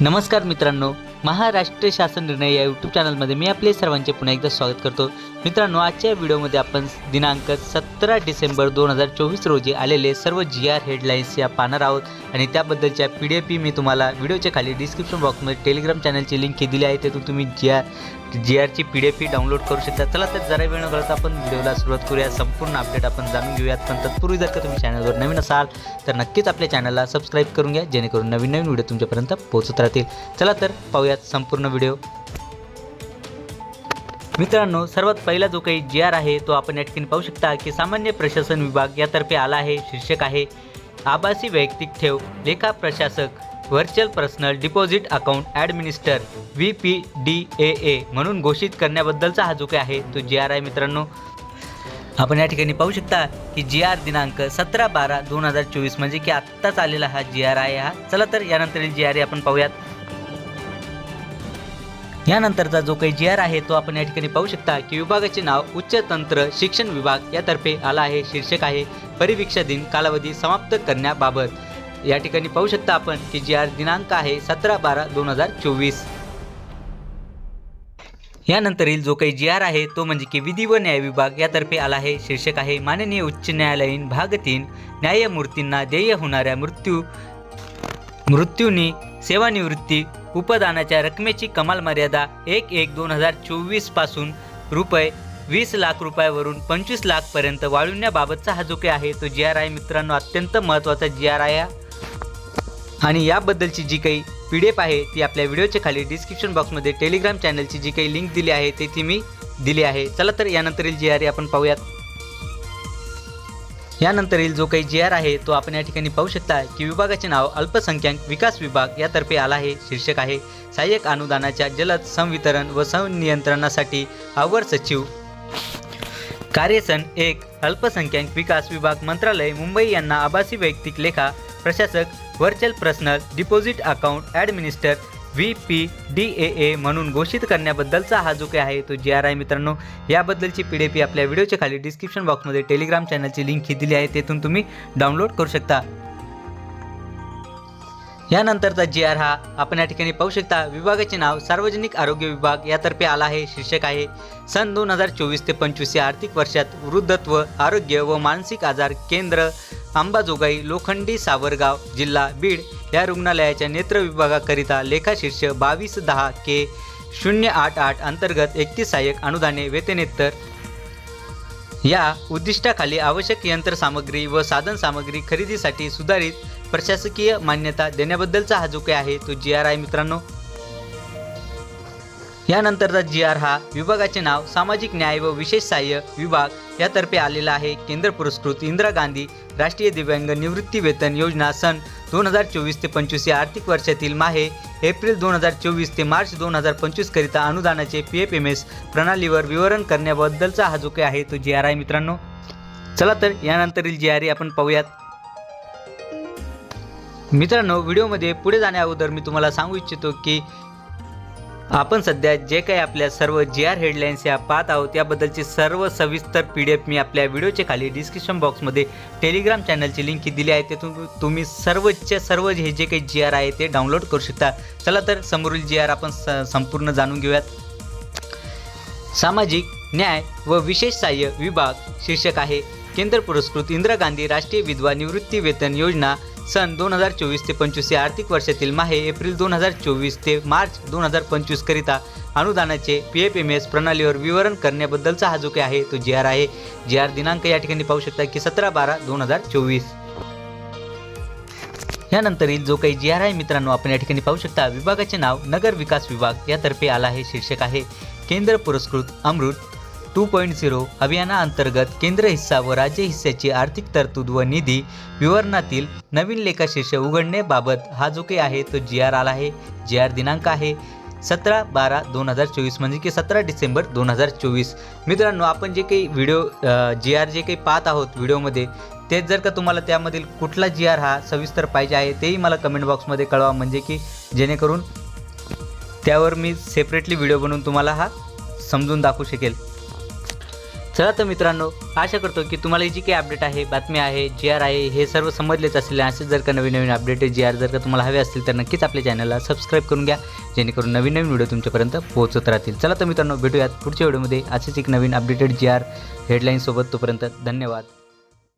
नमस्कार मित्रांनो महाराष्ट्र शासन निर्णय या यूट्यूब चॅनलमध्ये मी आपले सर्वांचे पुन्हा एकदा स्वागत करतो. मित्रांनो आजच्या व्हिडिओमध्ये आपण दिनांक सतरा डिसेंबर दोन हजार चोवीस रोजी आलेले सर्व जी आर हेडलाईन्स या पाहणार आहोत. आणि त्याबद्दलच्या पी डी एफ मी तुम्हाला व्हिडिओच्या खाली डिस्क्रिप्शन बॉक्समध्ये टेलिग्राम चॅनलची लिंक दिली आहे. तेथून तुम्ही जी आर जी आरची पी डी एफ ही डाउनलोड करू शकता. चला तर जरा वेळ न घालता आपण व्हिडिओला सुरुवात करूया. संपूर्ण अपडेट आपण जाणून घेऊयात. पण तत्पूर्वी जर का तुम्ही चॅनलवर नवीन असाल तर नक्कीच आपल्या चॅनलला सबस्क्राईब करून घ्या जेणेकरून नवीन नवीन व्हिडिओ तुमच्यापर्यंत पोहोचत राहतील. चला तर पाहूयात संपूर्ण व्हिडिओ. मित्रांनो सर्वात पहिला जो काही जी आर आहे तो आपण या ठिकाणी पाहू शकता की सामान्य प्रशासन विभाग यातर्फे आला आहे शीर्षक आहे आभासी वैयक्तिक ठेव लेखा प्रशासक. Virtual personal deposit account administer V P D A A म्हणून घोषित करण्याबद्दलचा हा जो काही आहे तो जी आर आय मित्रांनो. आपण या ठिकाणी पाहू शकता की जी आर दिनांक सतरा बारा दोन हजार चोवीस म्हणजे की आत्ताच आलेला हा जी आर आय हा. चला तर यानंतर जी आर आपण पाहूयात. यानंतरचा जो काही जी आर आहे तो आपण या ठिकाणी पाहू शकता की विभागाचे नाव उच्च तंत्र शिक्षण विभाग यातर्फे आला आहे शीर्षक आहे परिवीक्षा दिन कालावधी समाप्त करण्याबाबत. या ठिकाणी पाहू शकता आपण की जी आर दिनांक आहे सतरा बारा दोन हजार चोवीस. यानंतरील जो काही जी आर आहे तो म्हणजे की विधी व न्याय विभाग यातर्फे आला आहे. शीर्षक आहे माननीय उच्च न्यायालयीन भाग तीन न्यायमूर्तींना देय होणाऱ्या मृत्यू मृत्यूनी सेवानिवृत्ती उपदानाच्या रकमेची कमाल मर्यादा एक एक दोन हजार चोवीसपासून रुपये वीस लाख रुपयावरून पंचवीस लाखपर्यंत वाढवण्याबाबतचा हा जो काही आहे तो जी आर आहे मित्रांनो अत्यंत महत्त्वाचा जी आर आहे आणि याबद्दलची जी काही पी डी एफ आहे ती आपल्या व्हिडिओच्या खाली डिस्क्रिप्शन बॉक्समध्ये टेलिग्राम चॅनलची जी काही लिंक दिली आहे ते ती मी दिली आहे. चला तर यानंतरील जी आर आपण पाहूयात. यानंतरील जो काही जी आर आहे तो आपण या ठिकाणी पाहू शकता की विभागाचे नाव अल्पसंख्याक विकास विभाग यातर्फे आला आहे शीर्षक आहे सहाय्यक अनुदानाच्या जलद संवितरण व संनियंत्रणासाठी अवर सचिव. कार्यसन एक अल्पसंख्याक विकास विभाग मंत्रालय मुंबई यांना आभासी वैयक्तिक लेखा प्रशासक virtual personal deposit account administer V P D A A म्हणून घोषित करण्याबद्दलचा हा जो काही आहे तो जी आर आय मित्रांनो याबद्दलची पी डी पी आपल्या व्हिडिओच्या खाली डिस्क्रिप्शन बॉक्समध्ये टेलिग्राम चॅनलची लिंक ही दिली आहे तेथून तुम्ही डाउनलोड करू शकता. यानंतरचा जी आर हा आपण या ठिकाणी पाहू शकता विभागाचे नाव सार्वजनिक आरोग्य विभाग यातर्फे आला आहे शीर्षक आहे सन दोन हजार चोवीस ते पंचवीस या आर्थिक वर्षात वृद्धत्व आरोग्य व मानसिक आजार केंद्र अंबाजोगाई लोखंडी सावरगाव जिल्हा बीड या रुग्णालयाच्या नेत्र विभागाकरिता लेखाशीर्ष बावीस दहा के शून्य आठ आठ अंतर्गत एकतीस सहाय्यक अनुदाने वेतनेत्तर या उद्दिष्टाखाली आवश्यक यंत्रसामग्री व साधनसामग्री खरेदीसाठी सुधारित प्रशासकीय मान्यता देण्याबद्दलचा हा जो काही आहे तो जी आर आहे मित्रांनो. यानंतरचा जी आर हा विभागाचे नाव सामाजिक न्याय व विशेष सहाय्य विभाग यातर्फे आलेला आहे केंद्र पुरस्कृत इंदिरा गांधी राष्ट्रीय दिव्यांग निवृत्ती वेतन योजना सन दोन हजार चोवीस ते पंचवीस या आर्थिक वर्षातील माहे. एप्रिल दोन हजार चोवीस ते मार्च दोन हजार पंचवीस करिता अनुदानाचे पी एफ एम एस प्रणालीवर विवरण करण्याबद्दलचा हा जो काही आहे तो जी आर आहे मित्रांनो. चला तर यानंतरील जी आर आपण पाहूयात. मित्रांनो व्हिडिओमध्ये पुढे जाण्या अगोदर मी तुम्हाला सांगू इच्छितो की आपण सध्या जे काही आपल्या सर्व जी आर हेडलाईन्स या पाहत आहोत त्याबद्दलची सर्व सविस्तर पी डी एफ मी आपल्या व्हिडिओच्या खाली डिस्क्रिप्शन बॉक्समध्ये टेलिग्राम चॅनलची लिंक दिली आहे. त्यातून तुम्ही सर्वच्या सर्व हे जे काही जी आर आहे ते डाउनलोड करू शकता. चला तर समोरील जी आर आपण स संपूर्ण जाणून घेऊयात. सामाजिक न्याय व विशेष सहाय्य विभाग शीर्षक आहे केंद्र पुरस्कृत इंदिरा गांधी राष्ट्रीय विधवा निवृत्ती वेतन योजना सन दोन हजार चोवीस ते पंचवीस या आर्थिक वर्षातील माहे एप्रिल दोन हजार चोवीस ते मार्च दोन हजार पंचवीस करिता अनुदानाचे पी एफ एम एस प्रणालीवर विवरण करण्याबद्दलचा हा जो काही आहे तो जी आर आहे. जी आर दिनांक या ठिकाणी पाहू शकता की सतरा बारा दोन हजार चोवीस. यानंतरील जो काही जी आर आहे मित्रांनो आपण या ठिकाणी पाहू शकता विभागाचे नाव नगर विकास विभाग यातर्फे आला आहे शीर्षक आहे. केंद्र पुरस्कृत अमृत टू पॉईंट झिरो अभियानाअंतर्गत केंद्र हिस्सा व राज्य हिस्साची आर्थिक तरतूद व निधी विवरणातील नवीन लेखाशीर्ष उघडण्याबाबत हा जो काही आहे तो जी आर आला आहे. जी आर दिनांक आहे सतरा बारा दोन हजार चोवीस म्हणजे की सतरा डिसेंबर दोन हजार चोवीस. मित्रांनो आपण जे काही व्हिडिओ जी आर जे काही पाहत आहोत व्हिडिओमध्ये तेच जर का तुम्हाला त्यामधील कुठला जी आर हा सविस्तर पाहिजे आहे तेही मला कमेंट बॉक्समध्ये कळवा म्हणजे की जेणेकरून त्यावर मी सेपरेटली व्हिडिओ बनवून तुम्हाला हा समजून दाखवू शकेल. चला तर मित्रांनो आशा करतो की तुम्हाला ही जी काही अपडेट आहे बातमी आहे जी आर आहे हे सर्व समजलेच असेल असे असेच जर का नवीन नवीन अपडेट जी आर जर का तुम्हाला हवे असतील तर नक्कीच आपल्या चॅनलला सबस्क्राईब करून घ्या जेणेकरून नवीन नवीन व्हिडिओ तुमच्यापर्यंत पोहोचत राहतील. चला तर मित्रांनो भेटूयात पुढच्या व्हिडिओमध्ये असेच एक नवीन अपडेटेड जी आर हेडलाईनसोबत तोपर्यंत धन्यवाद.